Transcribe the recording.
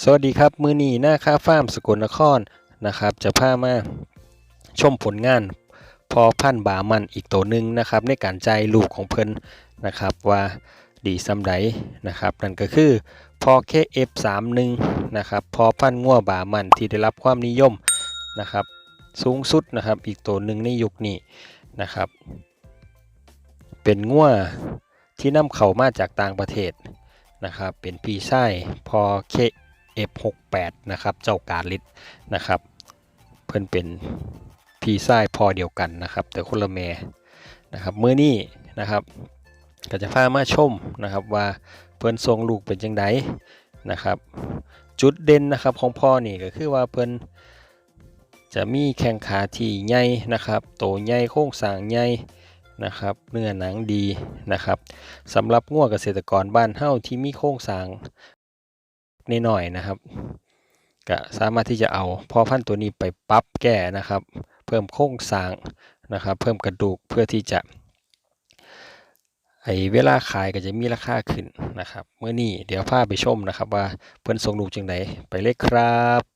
สวัสดีครับมือนีหน้าค่าฟาร์มสกลนครนะครับ จะพามาชมผลงาน พอพันบามันอีกตัวหนึ่งนะครับ ในการใจลูกของเพิ่นนะครับว่าดีซำใดนะครับนั่นก็คือพอ KF31 นะครับพอพันงัวบามันที่ได้รับความนิยมนะครับสูงสุดนะครับอีกตัวหนึ่งในยุคนี้นะครับ เป็นงัวที่นำเข้ามาจากต่างประเทศนะครับเป็นพี่ชายพอ F68 นะครับเจ้ากาลิดนะครับ เพื่อนเป็นพี่ชายพ่อเดียวกันนะครับ แต่คนละแม่นะครับเมื่อนี้นะครับก็จะพามาชมนะครับว่าเพื่อนทรงลูกเป็นจังไดนะครับ จุดเด่นนะครับของพ่อนี่ก็คือว่าเพื่อนจะมีแข้งขาที่ใหญ่นะครับโตใหญ่โค้งสร้างใหญ่นะครับเนื้อหนังดีนะครับสำหรับงัวเกษตรกรบ้านเฮ้าที่มีโครงสร้าง น้อยๆนะครับก็สามารถที่จะเอาพ่อพันธุ์ตัวนี้ไปปรับแก้นะครับ เพิ่มโครงสร้างนะครับ เพิ่มกระดูกเพื่อที่จะไอเวลาขายก็จะมีราคาขึ้นนะครับเมื่อนี้เดี๋ยวพาไปชมนะครับ ว่าเพื่อนส่งลูกจังไดไปเลยครับ